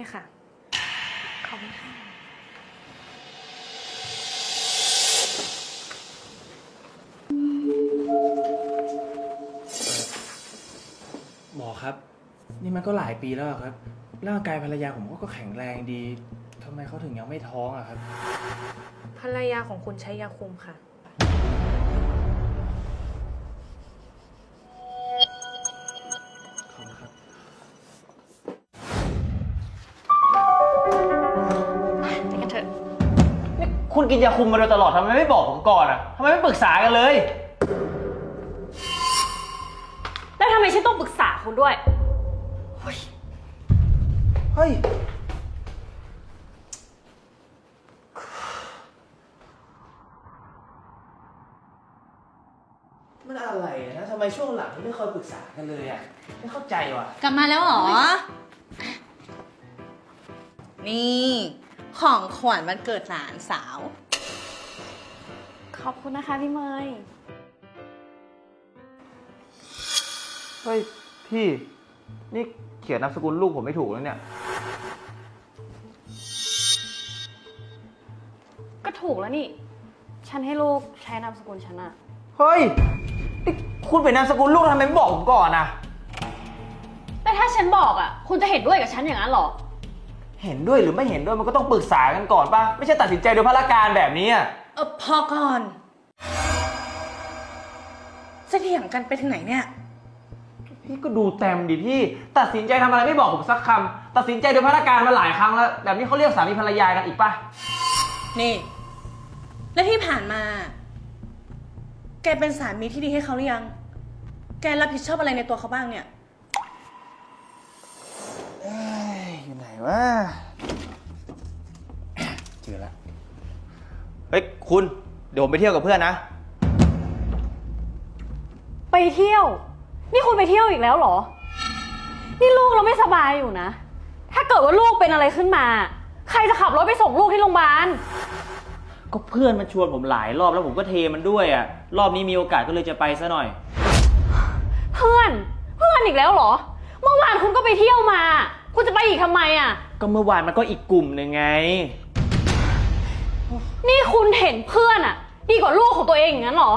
นี่ค่ะ ขอบคุณค่ะหมอครับ นี่มันก็หลายปีแล้วอะครับ ร่างกายภรรยาผมก็แข็งแรงดีทำไมเขาถึงยังไม่ท้องอะครับ ภรรยาของคุณใช้ยาคุมค่ะ คุณกินยาคุมมาโดยตลอดทำไมไม่บอกผมก่อนอะทำไมไม่ปรึกษากันเลย แล้วทำไมฉันต้องปรึกษาคุณด้วย เฮ้ย มันอะไรอะนะทำไมช่วงหลังไม่ค่อยปรึกษากันเลยอะไม่เข้าใจว่ะ กลับมาแล้วเหรอ นี่ ของขวัญวันเกิดหลานสาว ขอบคุณนะคะพี่เมย เฮ้ยพี่ นี่เขียนนามสกุลลูกผมไม่ถูกแล้วเนี่ย ก็ถูกแล้วนี่ ฉันให้ลูกใช้นามสกุลฉันอะเฮ้ยนี่คุณเป็นนามสกุลลูกทำไมไม่บอกผมก่อนอะแต่ถ้าฉันบอกอะคุณจะเห็นด้วยกับฉันอย่างนั้นเหรอ เห็นด้วยหรือไม่เห็นด้วยมันก็ต้องปรึกษากันก่อนป่ะ ไม่ใช่ตัดสินใจโดยพละการแบบนี้อะเออพอก่อนจะเถียงกันไปถึงไหนเนี่ย พี่ก็ดูแต้มดิพี่ ตัดสินใจทำอะไรไม่บอกผมสักคำตัดสินใจโดยพละการมาหลายครั้งแล้ว แบบนี้เขาเรียกสามีภรรยากันอีกป่ะ นี่ แล้วที่ผ่านมา แกเป็นสามีที่ดีให้เขาหรือยัง แกรับผิดชอบอะไรในตัวเขาบ้างเนี่ย วะเจอแล้วเฮ้ยคุณ เดี๋ยวผมไปเที่ยวกับเพื่อนนะ ไปเที่ยว นี่คุณไปเที่ยวอีกแล้วเหรอ นี่ลูกเราไม่สบายอยู่นะ ถ้าเกิดว่าลูกเป็นอะไรขึ้นมา ใครจะขับรถไปส่งลูกที่โรงพยาบาล ก็เพื่อนมันชวนผมหลายรอบแล้วผมก็เทมันด้วยอะ รอบนี้มีโอกาสก็เลยจะไปซะหน่อย เพื่อน เพื่อนอีกแล้วเหรอ เมื่อวานคุณก็ไปเที่ยวมา คุณจะไปอีกทำไมอะ ก็เมื่อวานมันก็อีกกลุ่มหนึ่งไง นี่คุณเห็นเพื่อนอะ ดีกว่าลูกของตัวเองอย่างนั้นเหรอ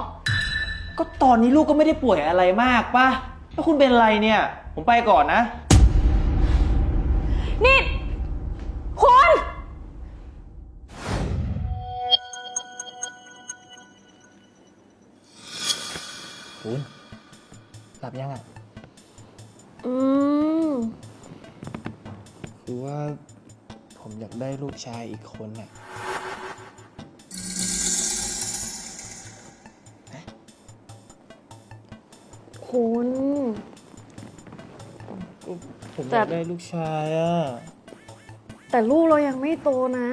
ก็ตอนนี้ลูกก็ไม่ได้ป่วยอะไรมากป่ะแล้วคุณเป็นอะไรเนี่ย ผมไปก่อนนะ นี่ คุณ คุณ หลับยังอะอืม คือว่าผมอยากได้ลูกชายอีกคนน่ะคุณ ผมอแต่ ยากได้ลูกชายอะแต่ลูกเรายังไม่โตนะ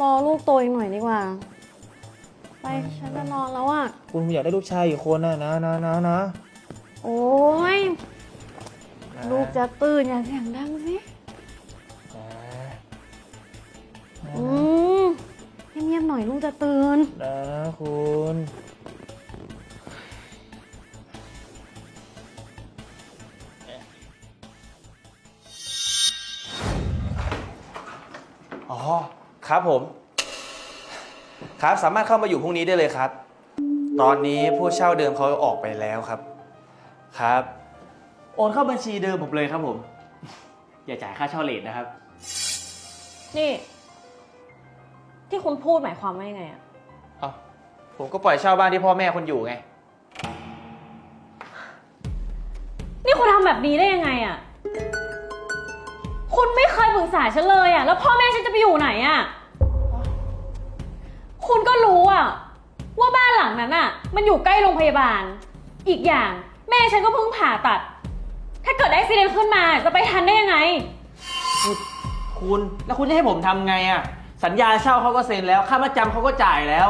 รอลูกโตอีกหน่อยดีกว่า ไปฉันจะนอนแล้วอะ คุณผมอยากได้ลูกชายอีกคนน่ะนะนะนะนะ โอ้ย ลูกจะตื่นอย่าเสียงดังสินะอืมเงียบๆหน่อยลูกจะตื่น นะคุณอ๋อครับผม ครับสามารถเข้ามาอยู่พรุ่งนี้ได้เลยครับ ตอนนี้ผู้เช่าเดิมเขาออกไปแล้วครับ ครับ โอนเข้าบัญชีเดิมผมเลยครับผม อย่าจ่ายค่าเช่าเลทนะครับ นี่ ที่คุณพูดหมายความว่ายังไงอะอ๋อผมก็ปล่อยเช่าบ้านที่พ่อแม่คนอยู่ไง นี่คุณทำแบบนี้ได้ยังไงอะคุณไม่เคยปรึกษาฉันเลยอะแล้วพ่อแม่ฉันจะไปอยู่ไหนอะคุณก็รู้อะว่าบ้านหลังนั้นอะมันอยู่ใกล้โรงพยาบาล อีกอย่าง แม่ฉันก็เพิ่งผ่าตัด ถ้าเกิดอุบิเหตุขึ้นมาจะไปทันได้ยังไง คุณแล้วคุณจะให้ผมทำไงอะ่ะสัญญาเช่าเขาก็เซ็นแล้ว ค่ามาจำเขาก็จ่ายแล้ว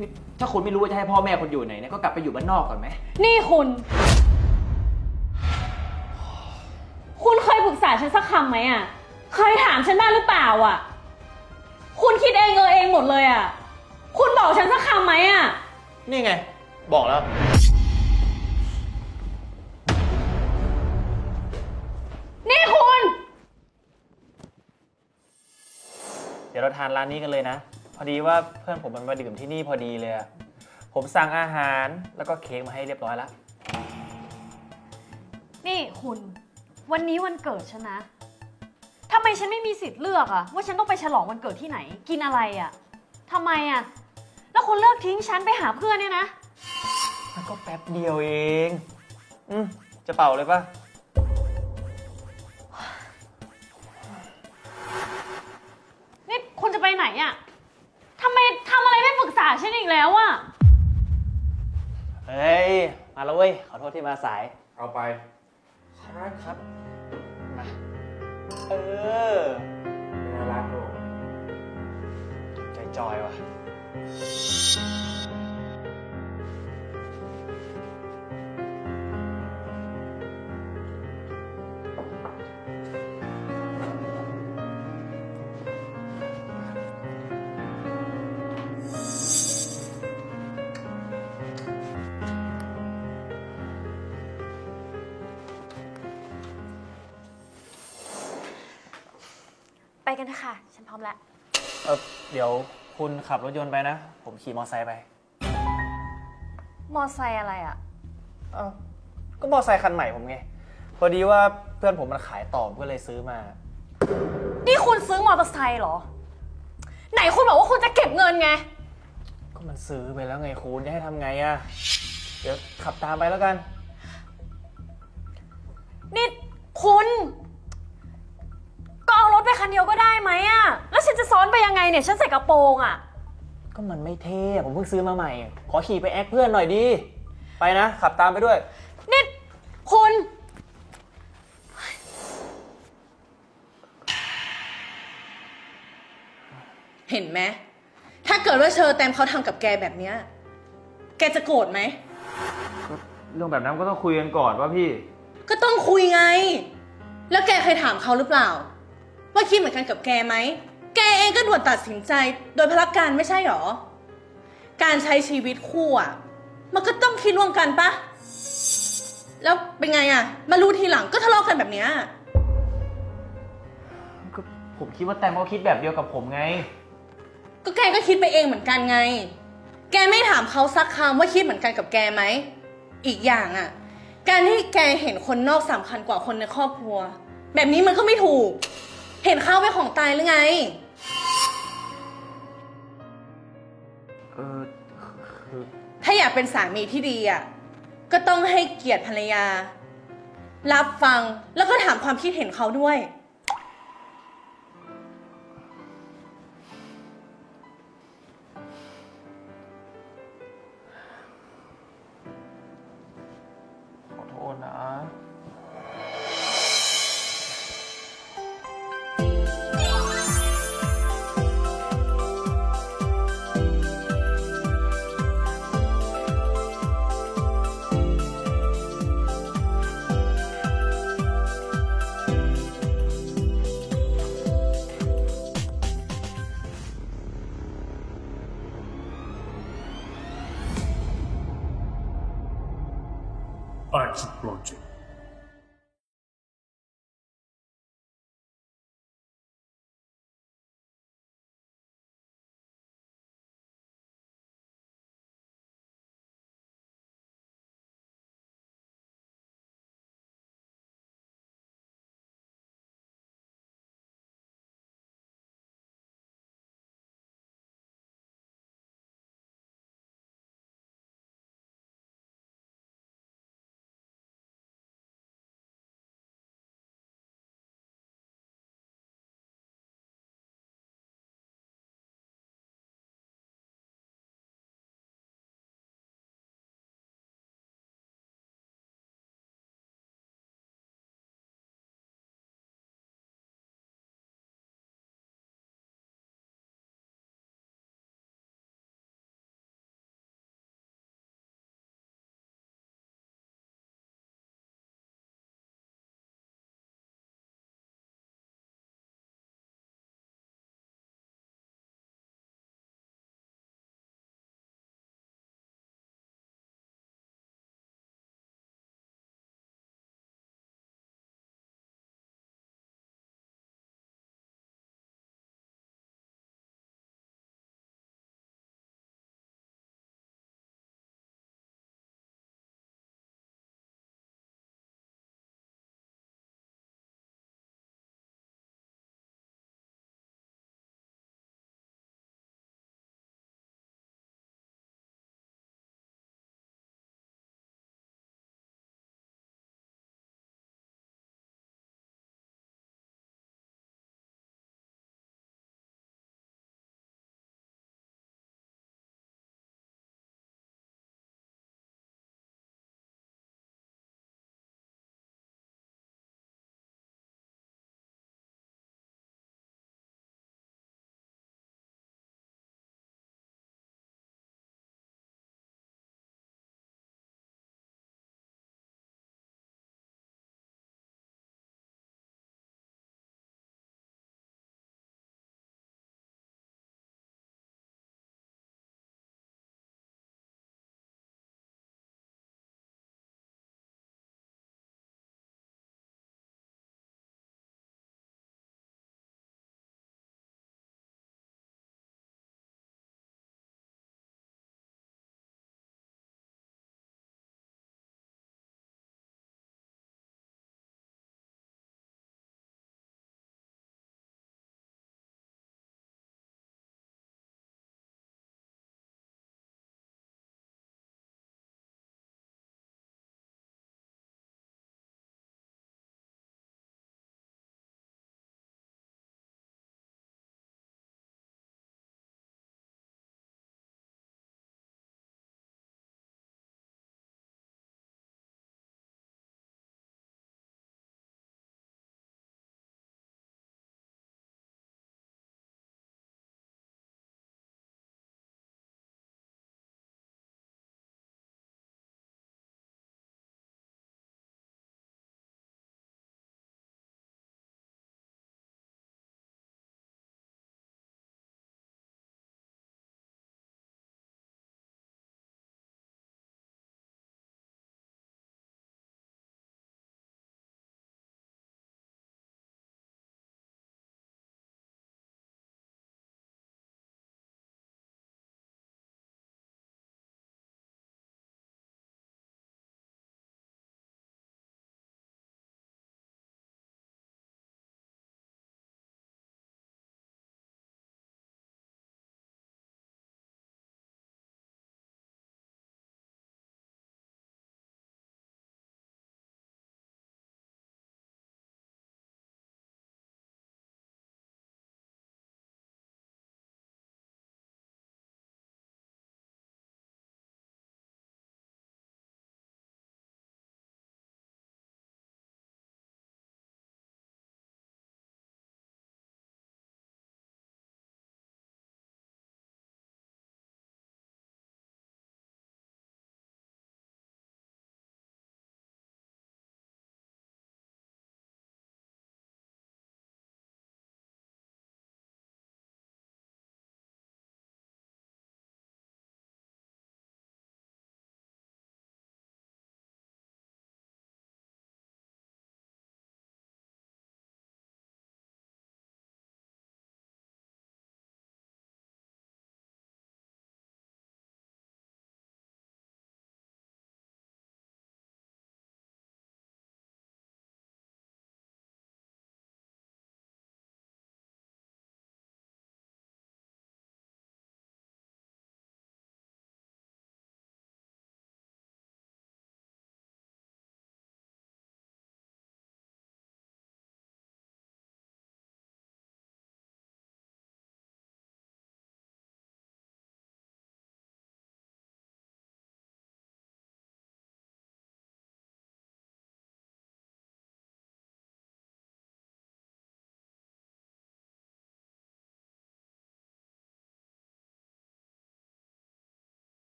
นี่ถ้าคุณไม่รู้ว่าจะให้พ่อแม่คุณอยู่ไหนเนี่ยก็กลับไปอยู่บ้านนอกก่อนไหมนี่คุณ คุณเคยปรึกษาฉันสักคำไหมอะ เคยถามฉันบ้างหรือเปล่าอะ คุณคิดเองเออเองหมดเลยอะ คุณบอกฉันสักคำไหมอะ นี่ไง บอกแล้ว นี่คุณ เดี๋ยวเราทานร้านนี้กันเลยนะ พอดีว่าเพื่อนผมมันมาดื่มที่นี่พอดีเลยผมสั่งอาหารแล้วก็เค้กมาให้เรียบร้อยแล้วนี่คุณ วันนี้วันเกิดฉันนะทำไมฉันไม่มีสิทธิ์เลือกอะว่าฉันต้องไปฉลองวันเกิดที่ไหน กินอะไรอะทำไมอะแล้วคุณเลิกทิ้งฉันไปหาเพื่อนเนี่ยนะ มันก็แป๊บเดียวเอง อืมจะเป่าเลยปะ มาแล้วเว้ย ขอโทษที่มาสาย เอาไปครับครับมาเออ น่ารักโล ใจจอยว่ะ ไปกันเถอะค่ะ ฉันพร้อมแล้ว เออเดี๋ยวคุณขับรถยนต์ไปนะ ผมขี่มอเตอร์ไซค์ไปมอไซค์อะไรอะเอ้าก็มอเตอร์ไซค์คันใหม่ผมไง พอดีว่าเพื่อนผมมันขายต่อผมก็เลยซื้อมา นี่คุณซื้อมอเตอร์ไซค์เหรอ ไหนคุณบอกว่าคุณจะเก็บเงินไง ก็มันซื้อไปแล้วไงคุณจะให้ทำไงอะเดี๋ยวขับตามไปแล้วกัน นี่คุณก็เอาร ถไปคันเดียวก็ได้ไหมอะแล้วฉันจะซ้อนไปยังไงเนี่ย ฉันใส่กระโปรงอะก็มันไม่เท่อะผมเพิ่งซื้อมาใหม่ ขอขี่ไปแอคเพื่อนหน่อยดี ไปนะ ขับตามไปด้วย นี่คุณเห็นไหม ถ้าเกิดว่าเชอแตมเขาทำกับแกแบบเนี้ย แกจะโกรธไหม เรื่องแบบนั้นก็ต้องคุยกันก่อนว่าพี่ ก็ต้องคุยไง แล้วแกเคยถามเขาหรือเปล่า ว่าคิดเหมือนกันกับแกไหม แกเองก็ด่วนตัดสินใจ โดยพละการไม่ใช่หรอ การใช้ชีวิตคู่อะมันก็ต้องคิดร่วมกันปะ แล้วเป็นไงอะมารู้ทีหลังก็ทะเลาะกันแบบเนี้ย ก็ผมคิดว่าแตมเขาคิดแบบเดียวกับผมไง ก็แกก็คิดไปเองเหมือนกันไง แกไม่ถามเขาสักคำว่าคิดเหมือนกันกับแกไหม อีกอย่างอะการที่แกเห็นคนนอกสำคัญกว่าคนในครอบครัว แบบนี้มันก็ไม่ถูก เห็นข้าวไว้ของตายหรือไง เออคือถ้าอยากเป็นสามีที่ดีอะ ก็ต้องให้เกียรติภรรยา รับฟังแล้วก็ถามความคิดเห็นเขาด้วย